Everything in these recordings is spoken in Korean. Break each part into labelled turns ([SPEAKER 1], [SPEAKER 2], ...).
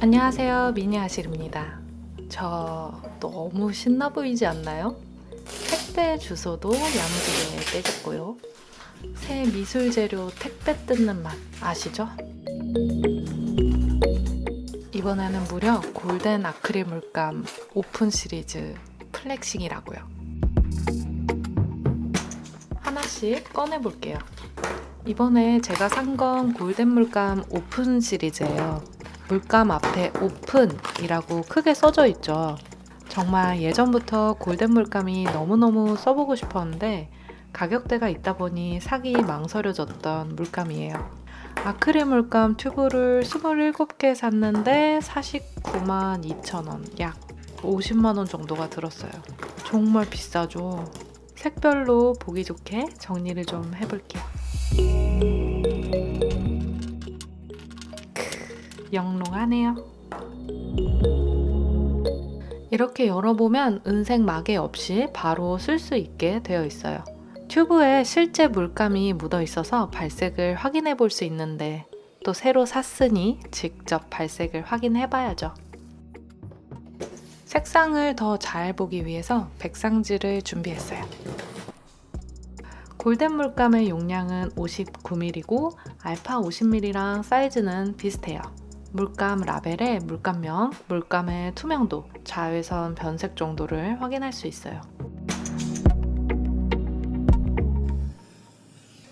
[SPEAKER 1] 안녕하세요. 미니 아실입니다. 저 너무 신나 보이지 않나요? 택배 주소도 야무지게 떼줬고요. 새 미술 재료 택배 뜯는 맛 아시죠? 이번에는 무려 골덴 아크릴 물감 오픈 시리즈 플렉싱이라고요. 하나씩 꺼내볼게요. 이번에 제가 산 건 골덴 물감 오픈 시리즈예요 물감 앞에 오픈이라고 크게 써져 있죠. 정말 예전부터 골덴 물감이 너무너무 써보고 싶었는데 가격대가 있다 보니 사기 망설여졌던 물감이에요. 아크릴 물감 튜브를 27개 샀는데 49만 2천원, 약 50만원 정도가 들었어요. 정말 비싸죠. 색별로 보기 좋게 정리를 좀 해볼게요. 영롱하네요. 이렇게 열어보면 은색 마개 없이 바로 쓸 수 있게 되어 있어요. 튜브에 실제 물감이 묻어 있어서 발색을 확인해 볼 수 있는데 또 새로 샀으니 직접 발색을 확인해 봐야죠. 색상을 더 잘 보기 위해서 백상지를 준비했어요. 골덴 물감의 용량은 59ml고 알파 50ml랑 사이즈는 비슷해요. 물감 라벨에 물감명, 물감의 투명도, 자외선 변색 정도를 확인할 수 있어요.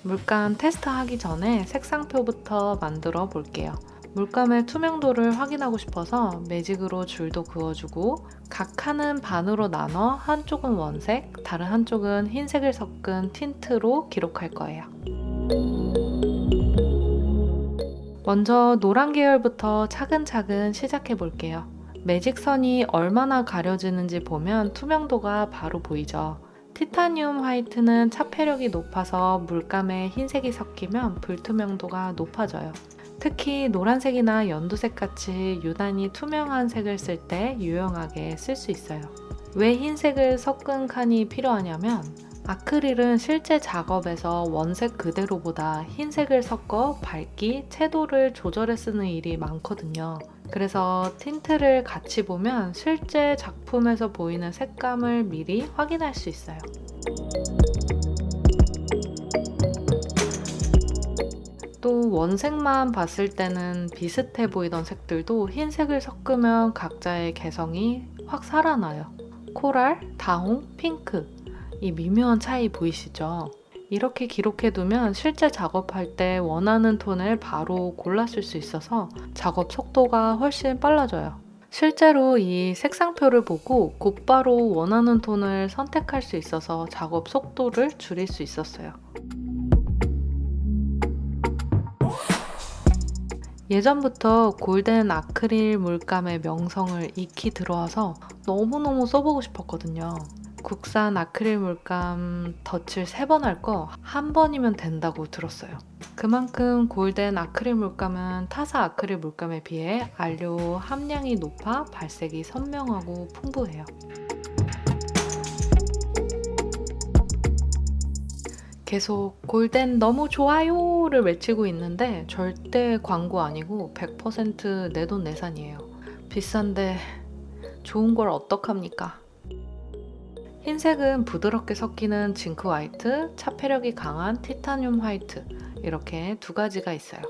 [SPEAKER 1] 물감 테스트 하기 전에 색상표부터 만들어 볼게요. 물감의 투명도를 확인하고 싶어서 매직으로 줄도 그어주고 각 칸은 반으로 나눠 한쪽은 원색, 다른 한쪽은 흰색을 섞은 틴트로 기록할 거예요. 먼저 노란 계열부터 차근차근 시작해 볼게요. 매직선이 얼마나 가려지는지 보면 투명도가 바로 보이죠. 티타늄 화이트는 차폐력이 높아서 물감에 흰색이 섞이면 불투명도가 높아져요. 특히 노란색이나 연두색 같이 유난히 투명한 색을 쓸 때 유용하게 쓸 수 있어요. 왜 흰색을 섞은 칸이 필요하냐면 아크릴은 실제 작업에서 원색 그대로보다 흰색을 섞어 밝기, 채도를 조절해 쓰는 일이 많거든요. 그래서 틴트를 같이 보면 실제 작품에서 보이는 색감을 미리 확인할 수 있어요. 또 원색만 봤을 때는 비슷해 보이던 색들도 흰색을 섞으면 각자의 개성이 확 살아나요. 코랄, 다홍, 핑크. 이 미묘한 차이 보이시죠? 이렇게 기록해두면 실제 작업할 때 원하는 톤을 바로 골랐을 수 있어서 작업 속도가 훨씬 빨라져요. 실제로 이 색상표를 보고 곧바로 원하는 톤을 선택할 수 있어서 작업 속도를 줄일 수 있었어요. 예전부터 골덴 아크릴 물감의 명성을 익히 들어와서 너무너무 써보고 싶었거든요. 국산 아크릴 물감 덧칠 3번 할 거 한 번이면 된다고 들었어요. 그만큼 골덴 아크릴 물감은 타사 아크릴 물감에 비해 안료 함량이 높아 발색이 선명하고 풍부해요. 계속 골덴 너무 좋아요를 외치고 있는데 절대 광고 아니고 100% 내돈내산이에요. 비싼데 좋은 걸 어떡합니까? 흰색은 부드럽게 섞이는 징크 화이트, 차폐력이 강한 티타늄 화이트 이렇게 두 가지가 있어요.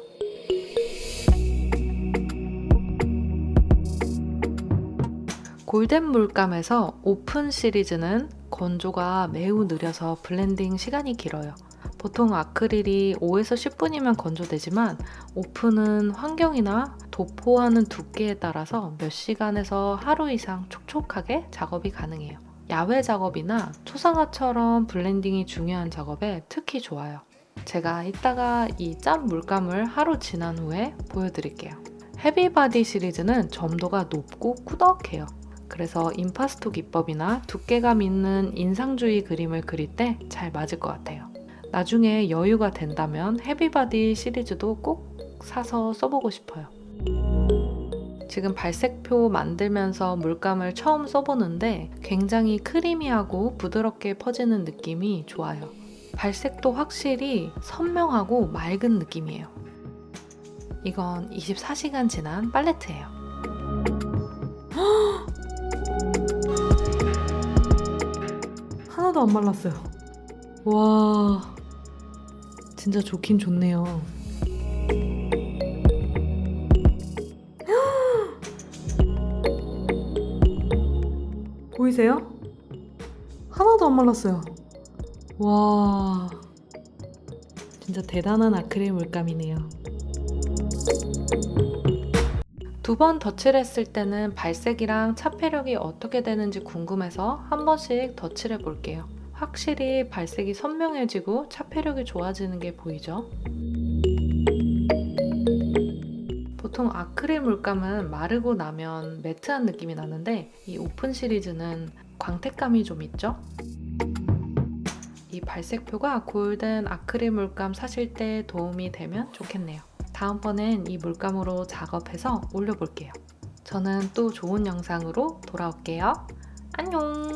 [SPEAKER 1] 골덴 물감에서 오픈 시리즈는 건조가 매우 느려서 블렌딩 시간이 길어요. 보통 아크릴이 5에서 10분이면 건조되지만 오픈은 환경이나 도포하는 두께에 따라서 몇 시간에서 하루 이상 촉촉하게 작업이 가능해요. 야외 작업이나 초상화처럼 블렌딩이 중요한 작업에 특히 좋아요. 제가 이따가 이 짠 물감을 하루 지난 후에 보여드릴게요. 헤비바디 시리즈는 점도가 높고 꾸덕해요. 그래서 임파스토 기법이나 두께감 있는 인상주의 그림을 그릴 때 잘 맞을 것 같아요. 나중에 여유가 된다면 헤비바디 시리즈도 꼭 사서 써보고 싶어요. 지금 발색표 만들면서 물감을 처음 써보는데 굉장히 크리미하고 부드럽게 퍼지는 느낌이 좋아요. 발색도 확실히 선명하고 맑은 느낌이에요. 이건 24시간 지난 팔레트예요. 하나도 안 말랐어요. 와, 진짜 좋긴 좋네요. 보이세요? 하나도 안 말랐어요. 와, 진짜 대단한 아크릴 물감이네요. 두 번 덧칠 했을 때는 발색이랑 차폐력이 어떻게 되는지 궁금해서 한 번씩 덧칠해 볼게요. 확실히 발색이 선명해지고 차폐력이 좋아지는 게 보이죠? 보통 아크릴 물감은 마르고 나면 매트한 느낌이 나는데 이 오픈 시리즈는 광택감이 좀 있죠? 이 발색표가 골든 아크릴 물감 사실 때 도움이 되면 좋겠네요. 다음번엔 이 물감으로 작업해서 올려볼게요. 저는 또 좋은 영상으로 돌아올게요. 안녕!